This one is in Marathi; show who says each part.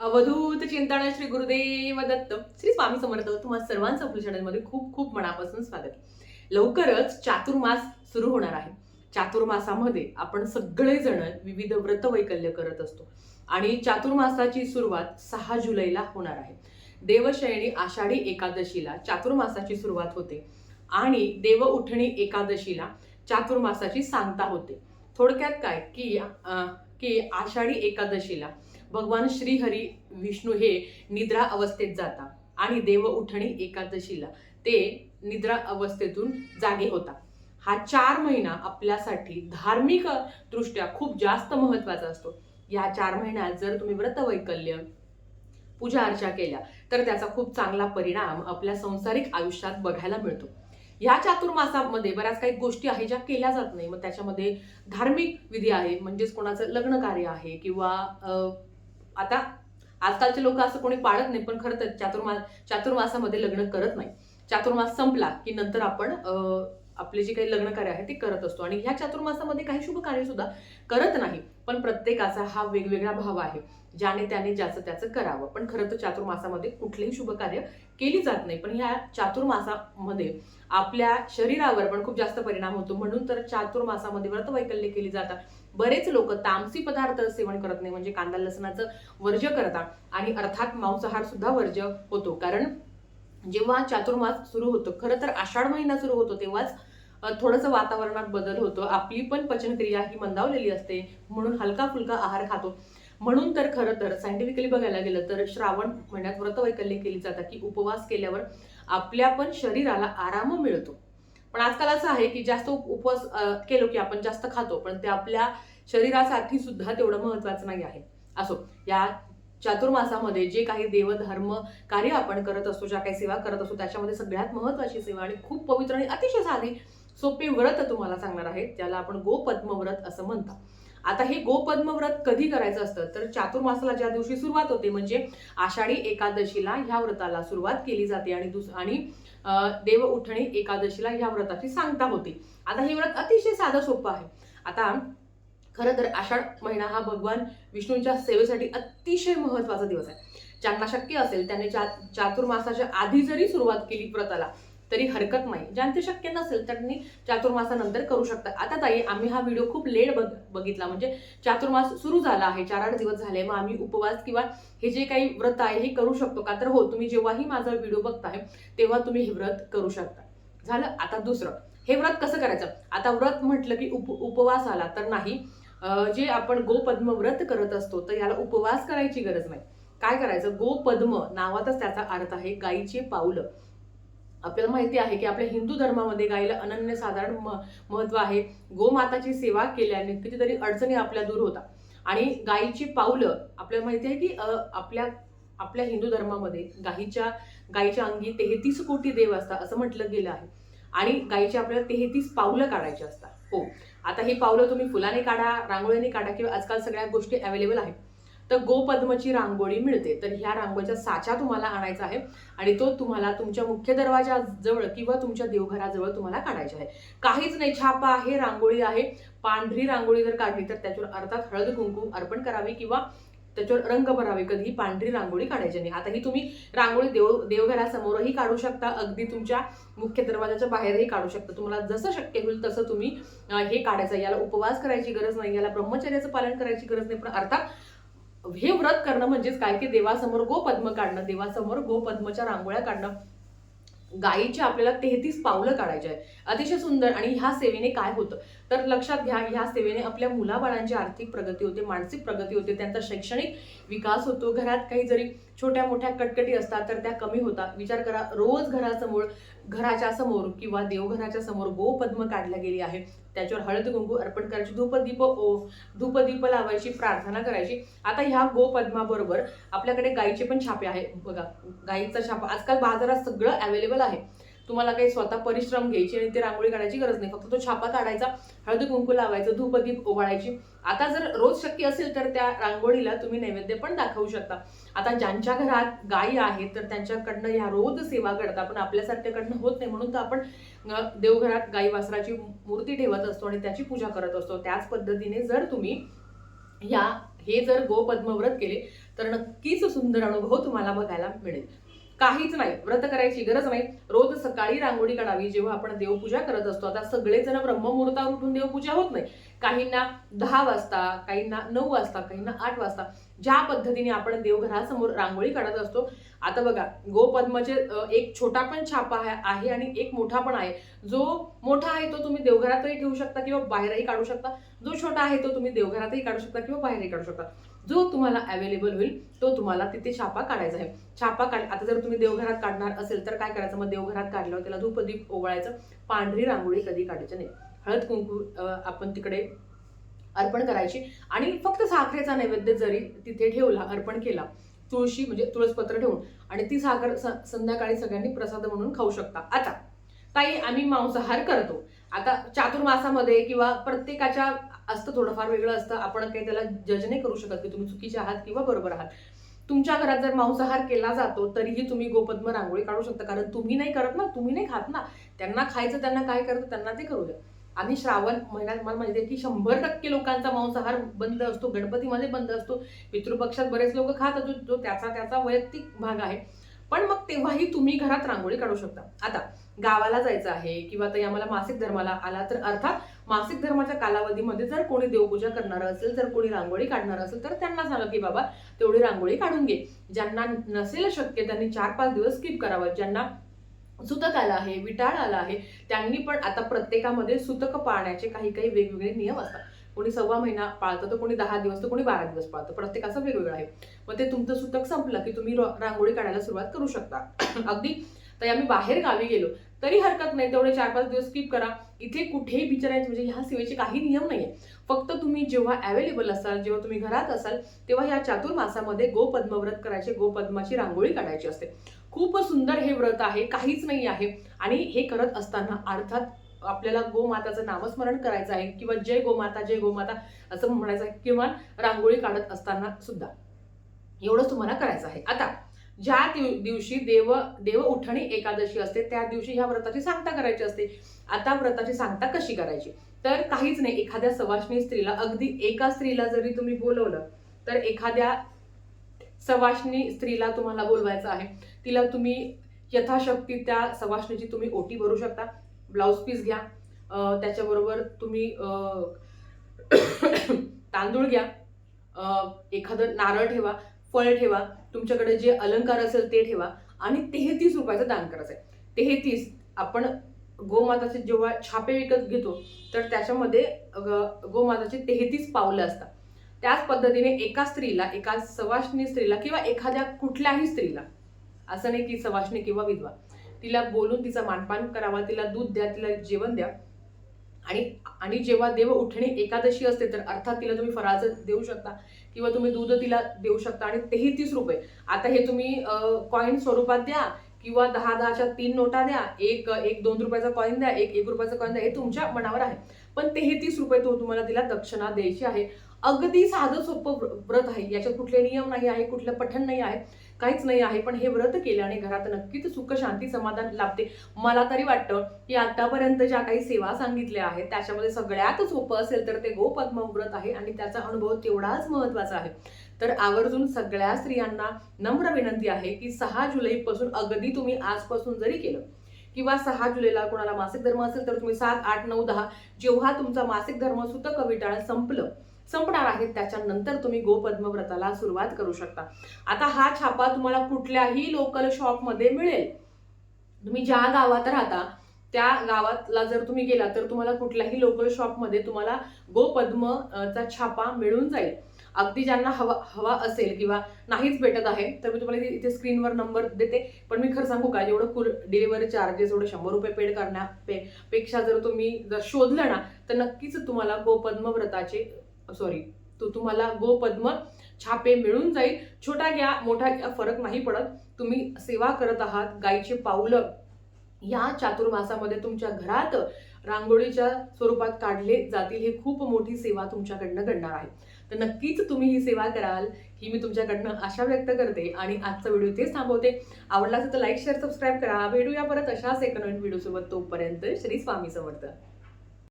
Speaker 1: अवधूत चिंतन श्री गुरुदेव दत्त. श्री स्वामी समर्थ तुम्हा सर्वांचं आपल्या चॅनलमध्ये खूप खूप मनापासून स्वागत. लवकरच चातुर्मास सुरू होणार आहे. चातुर्मासामध्ये आपण सगळेजण विविध व्रत वैकल्य करत असतो. आणि चातुर्मासाची सुरुवात सहा जुलैला होणार आहे. देवशयणी आषाढी एकादशीला चातुर्मासाची सुरुवात होते. आणि देव उठणी एकादशीला चातुर्मासाची सांगता होते. थोडक्यात काय? की की आषाढी एकादशीला भगवान श्रीहरी विष्णू हे निद्रा अवस्थेत जातात आणि देव उठणी एकादशीला ते निद्रा अवस्थेतून जागे होता हा चार महिना आपल्यासाठी धार्मिक दृष्ट्या खूप जास्त महत्त्वाचा असतो. या चार महिन्यात जर तुम्ही व्रतवैकल्य पूजा अर्चा केल्या तर त्याचा खूप चांगला परिणाम आपल्या संसारिक आयुष्यात बघायला मिळतो. ह्या चातुर्मासामध्ये बऱ्याच काही गोष्टी आहे ज्या केल्या जात नाही. मग त्याच्यामध्ये धार्मिक विधी आहे म्हणजेच कोणाचं लग्न कार्य आहे किंवा अं, आता आजकालचे लोक असं कोणी पाळत नाही पण खरं तर चातुर्मास चातुर्मासामध्ये लग्न करत नाही. चातुर्मास संपला की नंतर आपण आपले जे काही लग्न कार्य आहे ते करत असतो. आणि ह्या चातुर्मासामध्ये काही शुभ कार्य सुद्धा करत नाही पण प्रत्येकाचा हा वेगवेगळा भाव आहे. ज्याने त्याने ज्याचं त्याचं करावं. पण खरं तर चातुर्मासामध्ये कुठलेही शुभ कार्य केली जात नाही. पण ह्या चातुर्मासामध्ये आपल्या शरीरावर पण खूप जास्त परिणाम होतो. म्हणून तर चातुर्मासामध्ये व्रत वैकल्य केली जातात. बरेच लोक तामसी पदार्थ सेवन करत नाही म्हणजे कांदा लसणाचं वर्ज्य करतात आणि अर्थात मांसाहार सुद्धा वर्ज्य होतो. कारण जेव्हा चातुर्मास सुरू होतो खरं तर आषाढ महिना सुरू होतो तेव्हाच थोडंसं वातावरणात बदल होतो. आपली पण पचनक्रिया ही मंदावलेली असते म्हणून हलका फुलका आहार खातो. म्हणून तर खरं तर सायंटिफिकली बघायला गेलं तर श्रावण महिन्यात व्रतवैकल्य केली जातात की उपवास केल्यावर आपल्या पण शरीराला आराम मिळतो. पण आजकाल असं आहे की जास्त उपवास केलो की आपण जास्त खातो पण ते आपल्या शरीरासाठी सुद्धा तेवढं महत्वाचं नाही आहे. असो या चातुर्मासामध्ये जे काही देवधर्म कार्य आपण करत असतो ज्या काही सेवा करत असतो त्याच्यामध्ये सगळ्यात महत्वाची सेवा आणि खूप पवित्र आणि अतिशय साधी सोपे व्रत तुम्हाला सांगणार आहे त्याला आपण गोपद्म व्रत असं म्हणतात. आता हे गोपद्म व्रत कधी करायचं असतं? तर चातुर्मासाला ज्या दिवशी सुरुवात होते म्हणजे आषाढी एकादशीला ह्या व्रताला सुरुवात केली जाते आणि दुस आणि देव उठणे एकादशीला ह्या व्रताची सांगता होते. आता हे व्रत अतिशय साधं सोपं आहे. आता खरं तर आषाढ महिना हा भगवान विष्णूंच्या सेवेसाठी अतिशय महत्त्वाचा दिवस आहे. ज्यांना शक्य असेल त्यांनी चा चातुर्मासाच्या आधी जरी सुरुवात केली व्रताला तरी हरकत नाही. ज्यांचे शक्य नसेल त्यांनी चातुर्मासानंतर करू शकतात आता ताई आम्ही हा व्हिडिओ खूप लेट बघ बघितला. म्हणजे चातुर्मास सुरू झाला आहे चार आठ दिवस झाले. मग आम्ही उपवास किंवा हे जे काही व्रत आहे हे करू शकतो का? तर हो तुम्ही जेव्हाही माझा व्हिडिओ बघताय तेव्हा तुम्ही हे व्रत करू शकता. झालं? आता दुसरं. हे व्रत कसं करायचं? आता व्रत म्हटलं की उप उपवास आला तर नाही. जे आपण गोपद्म व्रत करत असतो तर याला उपवास करायची गरज नाही. काय करायचं? गोपद्म नावातच त्याचा अर्थ आहे गायीचे पावलं. आपल्याला माहिती आहे की आपल्या हिंदू धर्मामध्ये गायीला अनन्यसाधारण म महत्त्व आहे. गोमाताची सेवा केल्याने कितीतरी अडचणी आपल्या दूर होतात. आणि गायीची पावलं आपल्याला माहिती आहे की आपल्या आपल्या हिंदू धर्मामध्ये गायीच्या गायीच्या अंगी तेहतीस कोटी देव असतात असं म्हटलं गेलं आहे. आणि गायीची आपल्याला तेहतीस पावलं काढायची असतात. हो. आता ही पावलं तुम्ही फुलाने काढा रांगोळीने काढा किंवा आजकाल सगळ्या गोष्टी अवेलेबल आहेत. तर गोपद्मची रांगोळी मिळते. तर ह्या रांगोळीचा साचा तुम्हाला आणायचा आहे आणि तो तुम्हाला तुमच्या मुख्य दरवाजाजवळ किंवा तुमच्या देवघराजवळ तुम्हाला काढायचा आहे. काहीच नाही छापा आहे रांगोळी आहे. पांढरी रांगोळी जर काढली तर त्याच्यावर अर्थात हळद कुंकू अर्पण करावी किंवा त्याच्यावर रंग भरावे. कधी पांढरी रांगोळी काढायची नाही. आता ही तुम्ही रांगोळी देव देवघरासमोरही काढू शकता. अगदी तुमच्या मुख्य दरवाजाच्या बाहेरही काढू शकता. तुम्हाला जसं शक्य होईल तसं तुम्ही हे काढायचं याला उपवास करायची गरज नाही. याला ब्रह्मचर्याचं पालन करायची गरज नाही. पण अर्थात हे व्रत करणं म्हणजेच काय? की देवासमोर गोपद्म काढणं देवासमोर गोपद्मच्या रांगोळ्या काढणं. गायीची आपल्याला तेहतीस पावलं काढायची आहे अतिशय सुंदर. आणि ह्या सेवेने काय होतं? तर लक्षात घ्या ह्या सेवेने आपल्या मुलाबाळांची आर्थिक प्रगती होते मानसिक प्रगती होते त्यांचा शैक्षणिक विकास होतो. घरात काही जरी छोट्या मोठ्या कटकटी असतात तर त्या कमी होतात. विचार करा रोज घरासमोर घराच्या समोर किंवा देवघराच्या समोर गोपद्म काढल्या गेली आहे. त्याच्यावर हळद कुंकू अर्पण करायची धूपदीप ओ धूपदीप लावायची प्रार्थना करायची. आता ह्या गोपद्माबरोबर आपल्याकडे गाईचे पण छापे आहे बघा गाईचा छापा आजकाल बाजारात सगळं अवेलेबल आहे. तुम्हाला काही स्वतः परिश्रम घ्यायचे आणि ते रांगोळी काढायची गरज नाही. फक्त तो छापा काढायचा हळदी कुंकू लावायचं धूपदीप ओवाळायची. आता जर रोज शक्य असेल तर त्या रांगोळीला तुम्ही नैवेद्य पण दाखवू शकता. आता ज्यांच्या घरात गायी आहेत तर त्यांच्याकडनं ह्या रोज सेवा करतात. पण आपल्यासारख्याकडनं होत नाही. म्हणून तर आपण देवघरात गाई वासराची मूर्ती ठेवत असतो आणि त्याची पूजा करत असतो. त्याच पद्धतीने जर तुम्ही या हे जर गोपद्मव्रत केले तर नक्कीच सुंदर अनुभव तुम्हाला बघायला मिळेल. काहीच नाही. व्रत करायची गरज नाही. रोज सकाळी रांगोळी काढावी. जेव्हा आपण देवपूजा करत असतो आता सगळेजण ब्रह्ममुहूर्तावर उठून देवपूजा होत नाही. काहींना दहा वाजता काहींना नऊ वाजता काहींना आठ वाजता ज्या पद्धतीने आपण देवघरासमोर रांगोळी काढत असतो आता बघा गोपद्माचे एक छोटा पण छापा आहे- आहे आणि एक मोठा पण आहे. जो मोठा आहे तो तुम्ही देवघरातही ठेवू शकता किंवा बाहेरही काढू शकता. जो छोटा आहे तो तुम्ही देवघरातही काढू शकता किंवा बाहेरही काढू शकता. जो तुम्हाला अवेलेबल होईल तो तुम्हाला तिथे छापा काढायचा आहे. छापा काढ आता जर तुम्ही देवघरात काढणार असेल तर काय करायचं? मग देवघरात काढल्यावर त्याला धूपदीप ओवळायचं. पांढरी रांगोळी कधी काढायची नाही. हळद कुंकू आपण तिकडे अर्पण करायची. आणि फक्त साखरेचा नैवेद्य जरी तिथे ठेवला अर्पण केला तुळशी म्हणजे तुळसपत्र ठेवून आणि ती साखर स- संध्याकाळी सगळ्यांनी प्रसाद म्हणून खाऊ शकता. आता ताई आम्ही मांसाहार करतो. आता चातुर्मासामध्ये किंवा प्रत्येकाच्या असतं थोडंफार वेगळं असतं. आपण काही त्याला जज नाही करू शकत की तुम्ही चुकीचे आहात किंवा बरोबर आहात. तुमच्या घरात जर मांसाहार केला जातो तरीही तुम्ही गोपद्म रांगोळी काढू शकता. कारण तुम्ही नाही करत ना तुम्ही नाही खात ना. त्यांना खायचं त्यांना काय करतं त्यांना ते करू द्या. आणि श्रावण महिन्यात मला माहिती आहे की शंभर टक्के लोकांचा मांसाहार बंद असतो गणपतीमध्ये बंद असतो. पितृपक्षात बरेच लोक खात असतो जो त्याचा त्याचा वैयक्तिक भाग आहे. पण मग तेव्हाही तुम्ही घरात रांगोळी काढू शकता. आता गावाला जायचं आहे किंवा ताई आम्हाला मासिक धर्माला आला तर अर्थात मासिक धर्माच्या कालावधीमध्ये जर कोणी देवपूजा करणार असेल जर कोणी रांगोळी काढणार असेल तर त्यांना सांगा की बाबा तेवढी रांगोळी काढून घे. ज्यांना नसेल शक्य त्यांनी चार पाच दिवस स्किप करावं. ज्यांना सुतक आलं आहे विटाळ आला आहे त्यांनी पण आता प्रत्येकामध्ये सुतक पाळण्याचे काही काही वेगवेगळे नियम असतात. कोणी सव्वा महिना पाळतं तर कोणी दहा दिवस तर कोणी बारा दिवस पाळतं. प्रत्येकाचं वेगवेगळं आहे. मग ते तुमचं सुतक संपलं की तुम्ही रांगोळी काढायला सुरुवात करू शकता. अगदी. तर आम्ही बाहेर गावी गेलो. तरी हरकत नाही. तेवढे चार पाच दिवस स्किप करा. इथे कुठेही विचारायचं म्हणजे ह्या सेवेचे काही नियम नाहीये. फक्त तुम्ही जेव्हा अवेलेबल असाल जेव्हा तुम्ही घरात असाल तेव्हा ह्या चातुर्मासामध्ये गोपद्मव्रत करायचे. गोपद्माची रांगोळी काढायची असते. खूप सुंदर हे व्रत आहे. काहीच नाही आहे. आणि हे करत असताना अर्थात आपल्याला गोमाताचं नामस्मरण करायचं आहे किंवा जय गोमाता जय गोमाता असं म्हणायचं आहे किंवा रांगोळी काढत असताना सुद्धा. एवढंच तुम्हाला करायचं आहे. आता ज्या दिव- दिवशी देव देव उठणी एकादशी असते त्या दिवशी ह्या व्रताची सांगता करायची असते. आता व्रताची सांगता कशी करायची? तर काहीच नाही. एखाद्या सवाष्णी स्त्रीला अगदी एका स्त्रीला जरी तुम्ही बोलवलं तर एखाद्या सवाष्णी स्त्रीला तुम्हाला बोलवायचं आहे. तिला तुम्ही यथाशक्ती त्या सवाष्णीची तुम्ही ओटी भरू शकता. ब्लाऊज पीस घ्या. त्याच्याबरोबर तुम्ही तांदूळ घ्या. एखादं नारळ ठेवा. फळ ठेवा तुमच्याकडे जे अलंकार असेल ते ठेवा आणि तेहतीस रुपयाचं दान करायचं आहे तेहतीस आपण गोमाताचे जेव्हा छापे विकत घेतो तर त्याच्यामध्ये गोमाताचे तेहतीस पावलं असतात. त्याच पद्धतीने एका स्त्रीला एका सवाष्णी स्त्रीला किंवा एखाद्या कुठल्याही स्त्रीला असं नाही की सवाष्णी किंवा विधवा तिला बोलून तिचा मानपान करावा तिला दूध द्या तिला जेवण द्या आणि आणि जेव्हा देव उठणे एकादशी असते तर अर्थात तिला तुम्ही फराळाचं देऊ शकता किंवा तुम्ही दूध तिला देऊ शकता आणि तेहतीस रुपये. आता हे तुम्ही कॉईन स्वरूपात द्या किंवा दहा दहाच्या तीन नोटा द्या एक एक दोन रुपयाचा कॉईन द्या एक एक रुपयाचा कॉईन द्या हे तुमच्या मनावर आहे. पण तेहतीस रुपये तो तुम्हाला तिला दक्षिणा द्यायची आहे. अगदी साधं सोपं व्रत आहे. याच्यात कुठले नियम नाही आहे कुठलं पठण नाही आहे. काहीच नाही आहे पण हे व्रत केल्याने घरात नक्कीच सुख शांती समाधान लाभते. मला तरी वाटतं की आतापर्यंत ज्या काही सेवा सांगितल्या आहेत त्याच्यामध्ये सगळ्यात सोपं असेल तर ते गोपद्म व्रत आहे आणि त्याचा अनुभव तेवढाच महत्त्वाचा आहे. तर आवर्जून सगळ्या स्त्रियांना नम्र विनंती आहे की सहा जुलैपासून अगदी तुम्ही आजपासून जरी केलं किंवा सहा जुलैला कोणाला मासिक धर्म असेल तर तुम्ही सात आठ नऊ दहा जेव्हा तुमचा मासिक धर्म सुतक विटाळ संपलं संपणार आहे त्याच्यानंतर तुम्ही गोपद्म व्रताला सुरुवात करू शकता. आता हा छापा तुम्हाला कुठल्याही लोकल शॉपमध्ये मिळेल. तुम्ही ज्या गावात राहता त्या गावातला जर तुम्ही गेला तर तुम्हाला कुठल्याही लोकल शॉपमध्ये तुम्हाला गोपद्म चा छापा मिळून जाईल. अगदी ज्यांना हवा हवा असेल किंवा नाहीच भेटत आहे तर मी तुम्हाला इथे- इथे स्क्रीनवर नंबर देते. पण मी खरं सांगू का एवढं कुल डिलिव्हरी चार्जेस एवढे शंभर रुपये पेड करण्या पे पेक्षा जर तुम्ही जर शोधलं ना तर नक्कीच तुम्हाला गोपद्म व्रताचे सॉरी तो तुम्हाला गोपद्म छापे मिळून जाईल. छोटा घ्या मोठा घ्या फरक नाही पडत. तुम्ही सेवा करत आहात गायीचे पावलं या चातुर्मासामध्ये तुमच्या घरात रांगोळीच्या स्वरूपात काढले जातील. हे खूप मोठी सेवा तुमच्याकडनं घडणार आहे. तर नक्कीच तुम्ही ही सेवा कराल ही मी तुमच्याकडनं आशा व्यक्त करते आणि आजचा व्हिडिओ तेच थांबवते. आवडला असेल तर लाईक शेअर सबस्क्राईब करा. भेटूया परत अशाच एक नवीन व्हिडिओसोबत. तोपर्यंत श्री स्वामी समर्थ.